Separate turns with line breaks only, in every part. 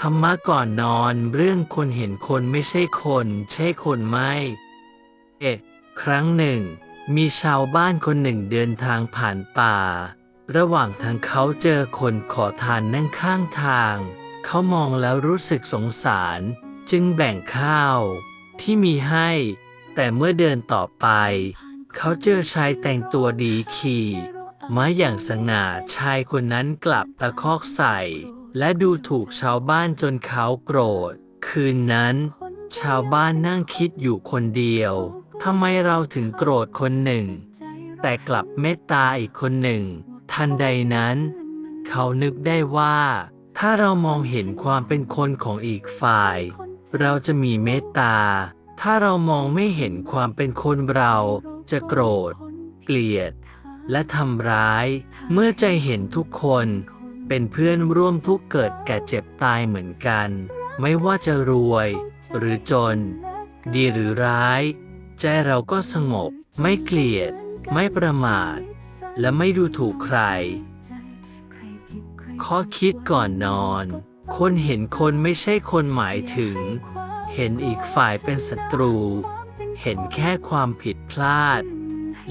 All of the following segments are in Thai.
ธรรมะก่อนนอนเรื่องคนเห็นคนไม่ใช่คน ใช่คนไม่เอะครั้งหนึ่ง มีชาวบ้านคนหนึ่งเดินทางผ่านป่า ระหว่างทางเขาเจอคนขอทานนั่งข้างทาง เขามองแล้วรู้สึกสงสาร จึงแบ่งข้าวที่มีให้ แต่เมื่อเดินต่อไป เขาเจอชายแต่งตัวดีขี่ม้าอย่างสง่าชายคนนั้นกลับตะคอกใส่ และดูถูกชาวบ้านจนเขาโกรธ คืนนั้น ชาวบ้านนั่งคิดอยู่คนเดียวทำไมเราถึงโกรธคนหนึ่ง แต่กลับเมตตาอีกคนหนึ่ง ทันใดนั้น เขานึกได้ว่า ถ้าเรามองเห็นความเป็นคนของอีกฝ่าย เราจะมีเมตตา ถ้าเรามองไม่เห็นความเป็นคนเราจะโกรธ เกลียด และทำร้าย เมื่อใจเห็นทุกคน เป็นเพื่อนร่วมทุกข์เกิดแก่เจ็บตายเหมือนกัน ไม่ว่าจะรวย หรือจน ดีหรือร้าย ใจเราก็สงบ ไม่เกลียด ไม่ประมาท และไม่ดูถูกใคร ข้อคิดก่อนนอน คนเห็นคนไม่ใช่คนหมายถึง เห็นอีกฝ่ายเป็นศัตรู เห็นแค่ความผิดพลาด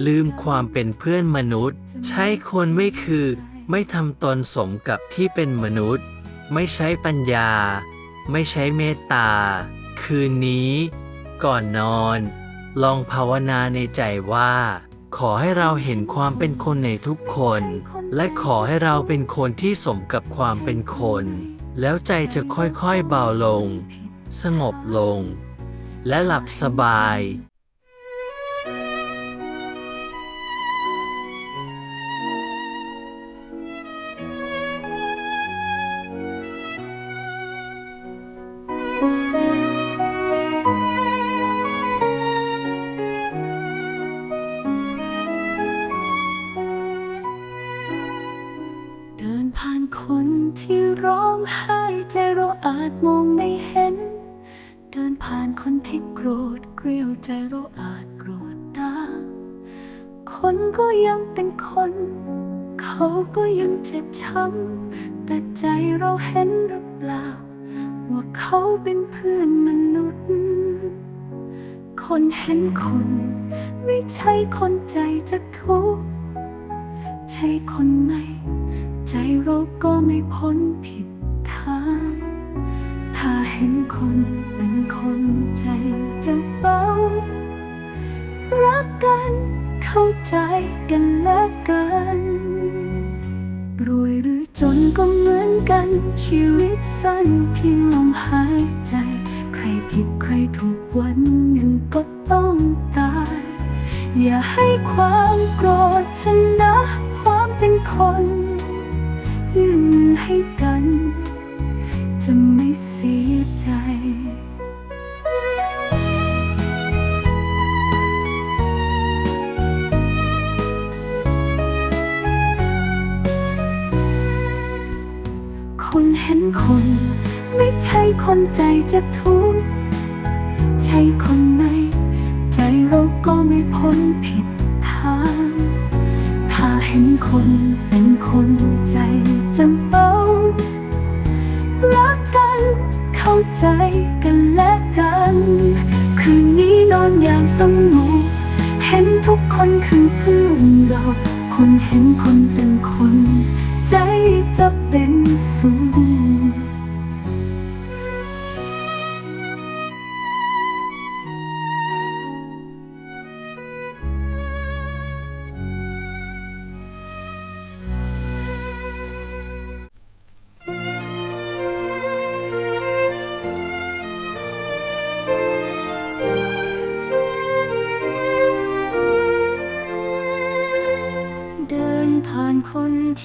ลืมความเป็นเพื่อนมนุษย์ ใช้คนไม่คือ ไม่ทำตนสมกับที่เป็นมนุษย์ ไม่ใช้ปัญญา ไม่ใช้เมตตา คืนนี้ ก่อนนอน ลองภาวนาในใจว่า ขอให้เราเห็นความเป็นคนในทุกคน และขอให้เราเป็นคนที่สมกับความเป็นคน แล้วใจจะค่อยๆเบาลง สงบลง และหลับสบาย
ที่ร้องไห้ใจเราอาจมองไม่เห็น เดินผ่านคนที่โกรธเกลียวใจเราอาจโกรธตาคนก็ยังเป็นคน เขาก็ยังเจ็บช้ำแต่ใจเราเห็นหรือเปล่า ว่าเขาเป็นเพื่อนมนุษย์ คนเห็นคน ไม่ใช่คนใจจะทุกข์ใช่คนไหม ใจเราก็ไม่พ้นผิดทาง ถ้าเห็นคนเป็นคนใจจะเบา รักกันเข้าใจกันและกันรวยหรือจนก็เหมือนกัน ชีวิตสั้นเพียงลมหายใจ ใครผิดใครถูกวันหนึ่งก็ต้องตาย อย่าให้ความโกรธชนะความเป็นคน ยื่นมือให้กัน จะไม่เสียใจคนเห็นคน ไม่ใช่คนใจจะทุกข์ใช่คนไหน ใจเราก็ไม่พ้นผิดทาง ถ้าเห็นคนเป็นคนใจ ใจกันและกัน คืนนี้นอนอย่างสงบเห็นทุกคนคือเพื่อนเรา คนเห็นคนเป็นคน ใจจะเป็นสุข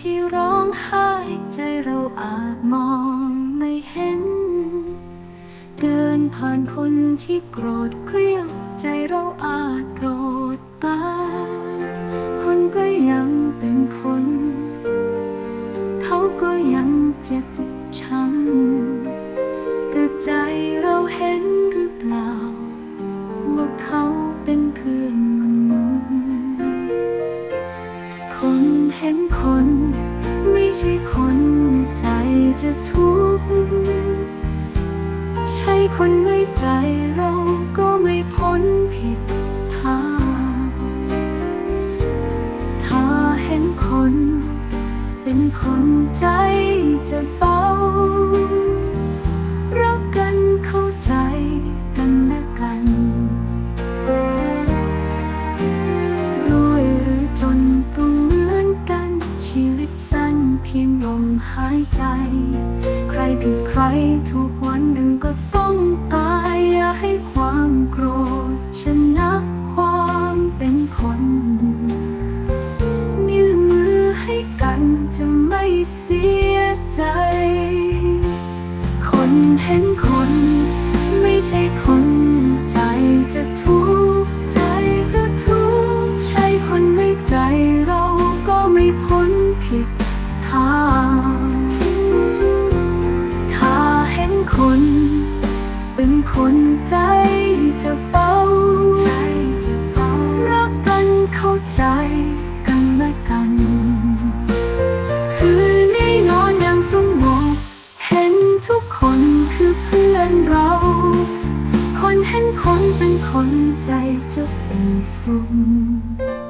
ที่ร้องไห้ใจเราอาจมองไม่เห็น เดินผ่านคนที่โกรธเกรี้ยวใจเราอาจโกรธตาคนก็ยังเป็นคน เขาก็ยังเจ็บช้ำ จะทุกข์ใช่คนไม่ใจเราก็ไม่พ้นผิดทาง ถ้าเห็นคน ใจจะเบาใจจะเบารักกันเข้าใจกันและกัน คืนนี้นอนอย่างสงบเห็นทุกคนคือเพื่อนเรา คนเห็นคนเป็นคนใจจะเป็นสุข